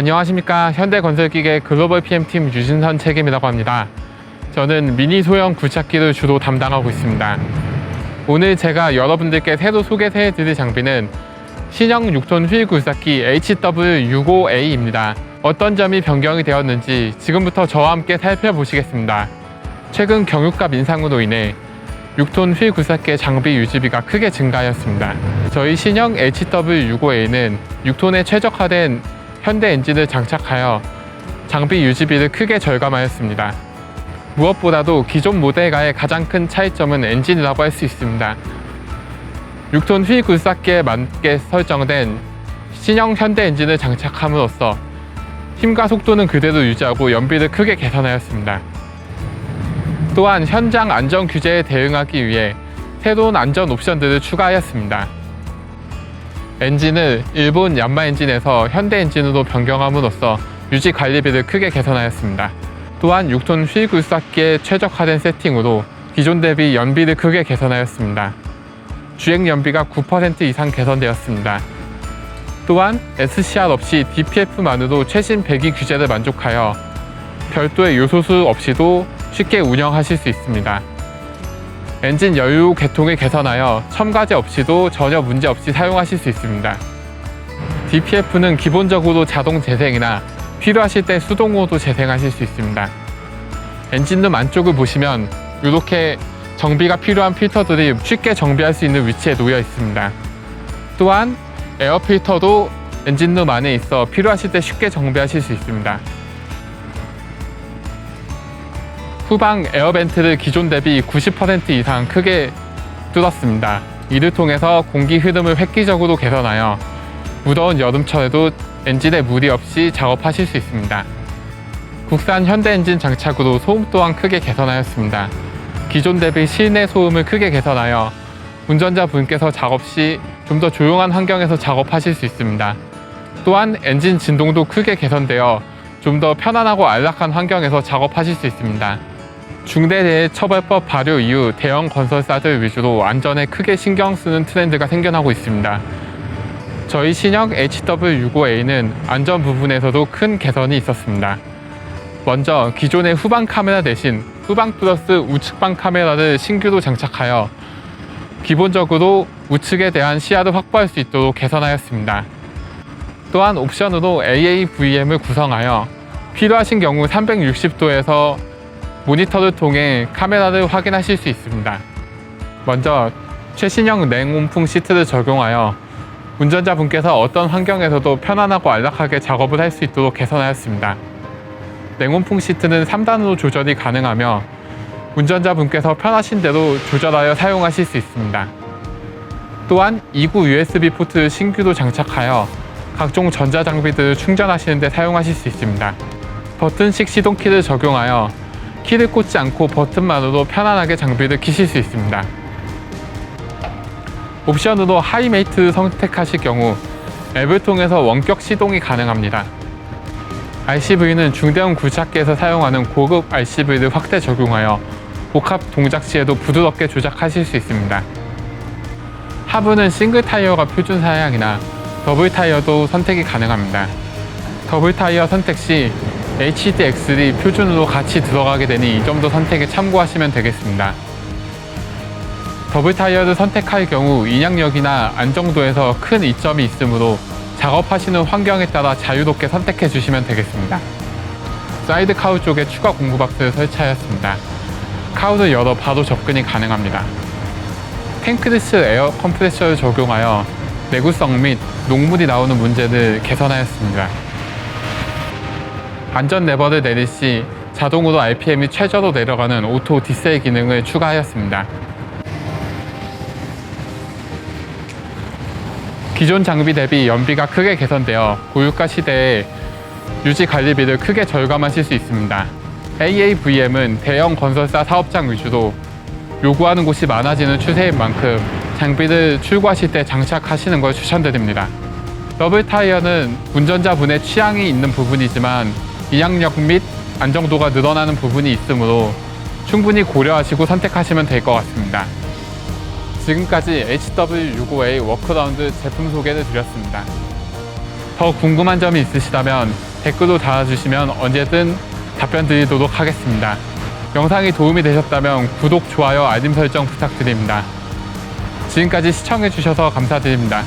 안녕하십니까 현대건설기계 글로벌 PM팀 유진선 책임이라고 합니다. 저는 미니 소형 굴착기를 주로 담당하고 있습니다. 오늘 제가 여러분들께 새로 소개해 드릴 장비는 신형 6톤 휠 굴삭기 HW65A입니다. 어떤 점이 변경이 되었는지 지금부터 저와 함께 살펴보시겠습니다. 최근 경유값 인상으로 인해 6톤 휠 굴삭기의 장비 유지비가 크게 증가하였습니다. 저희 신형 HW65A는 6톤에 최적화된 현대 엔진을 장착하여 장비 유지비를 크게 절감하였습니다. 무엇보다도 기존 모델과의 가장 큰 차이점은 엔진이라고 할 수 있습니다. 6톤 휠 굴삭기에 맞게 설정된 신형 현대 엔진을 장착함으로써 힘과 속도는 그대로 유지하고 연비를 크게 개선하였습니다. 또한 현장 안전 규제에 대응하기 위해 새로운 안전 옵션들을 추가하였습니다. 엔진을 일본 얀마 엔진에서 현대 엔진으로 변경함으로써 유지 관리비를 크게 개선하였습니다. 또한 6톤 휠 굴삭기에 최적화된 세팅으로 기존 대비 연비를 크게 개선하였습니다. 주행 연비가 9% 이상 개선되었습니다. 또한 SCR 없이 DPF만으로 최신 배기 규제를 만족하여 별도의 요소수 없이도 쉽게 운영하실 수 있습니다. 엔진 연료 계통을 개선하여 첨가제 없이도 전혀 문제 없이 사용하실 수 있습니다. DPF는 기본적으로 자동 재생이나 필요하실 때 수동으로도 재생하실 수 있습니다. 엔진룸 안쪽을 보시면 이렇게 정비가 필요한 필터들이 쉽게 정비할 수 있는 위치에 놓여 있습니다. 또한 에어 필터도 엔진룸 안에 있어 필요하실 때 쉽게 정비하실 수 있습니다. 후방 에어벤트를 기존 대비 90% 이상 크게 뚫었습니다. 이를 통해서 공기 흐름을 획기적으로 개선하여 무더운 여름철에도 엔진에 무리 없이 작업하실 수 있습니다. 국산 현대 엔진 장착으로 소음 또한 크게 개선하였습니다. 기존 대비 실내 소음을 크게 개선하여 운전자 분께서 작업 시 좀 더 조용한 환경에서 작업하실 수 있습니다. 또한 엔진 진동도 크게 개선되어 좀 더 편안하고 안락한 환경에서 작업하실 수 있습니다. 중대재해처벌법 발효 이후 대형 건설사들 위주로 안전에 크게 신경 쓰는 트렌드가 생겨나고 있습니다. 저희 신형 HW65A는 안전 부분에서도 큰 개선이 있었습니다. 먼저 기존의 후방 카메라 대신 후방 플러스 우측방 카메라를 신규로 장착하여 기본적으로 우측에 대한 시야를 확보할 수 있도록 개선하였습니다. 또한 옵션으로 AAVM을 구성하여 필요하신 경우 360도에서 모니터를 통해 카메라를 확인하실 수 있습니다. 먼저 최신형 냉온풍 시트를 적용하여 운전자분께서 어떤 환경에서도 편안하고 안락하게 작업을 할 수 있도록 개선하였습니다. 냉온풍 시트는 3단으로 조절이 가능하며 운전자분께서 편하신 대로 조절하여 사용하실 수 있습니다. 또한 2구 USB 포트를 신규로 장착하여 각종 전자장비들을 충전하시는 데 사용하실 수 있습니다. 버튼식 시동키를 적용하여 키를 꽂지 않고 버튼만으로 편안하게 장비를 키실 수 있습니다. 옵션으로 하이메이트 선택하실 경우 앱을 통해서 원격 시동이 가능합니다. RCV는 중대형 굴착기에서 사용하는 고급 RCV를 확대 적용하여 복합 동작 시에도 부드럽게 조작하실 수 있습니다. 하부는 싱글 타이어가 표준 사양이나 더블 타이어도 선택이 가능합니다. 더블 타이어 선택 시 HDXL이 표준으로 같이 들어가게 되니 이 점도 선택에 참고하시면 되겠습니다. 더블 타이어를 선택할 경우 인양력이나 안정도에서 큰 이점이 있으므로 작업하시는 환경에 따라 자유롭게 선택해 주시면 되겠습니다. 사이드 카우 쪽에 추가 공구 박스를 설치하였습니다. 카우를 열어 바로 접근이 가능합니다. 탱크리스 에어 컴프레셔를 적용하여 내구성 및 녹물이 나오는 문제를 개선하였습니다. 안전 레버를 내릴 시 자동으로 RPM이 최저로 내려가는 오토 디셀 기능을 추가하였습니다. 기존 장비 대비 연비가 크게 개선되어 고유가 시대에 유지 관리비를 크게 절감하실 수 있습니다. AAVM은 대형 건설사 사업장 위주로 요구하는 곳이 많아지는 추세인 만큼 장비를 출고하실 때 장착하시는 걸 추천드립니다. 더블 타이어는 운전자분의 취향이 있는 부분이지만 이양력 및 안정도가 늘어나는 부분이 있으므로 충분히 고려하시고 선택하시면 될 것 같습니다. 지금까지 HW65A 워크라운드 제품 소개를 드렸습니다. 더 궁금한 점이 있으시다면 댓글로 달아주시면 언제든 답변 드리도록 하겠습니다. 영상이 도움이 되셨다면 구독, 좋아요, 알림 설정 부탁드립니다. 지금까지 시청해주셔서 감사드립니다.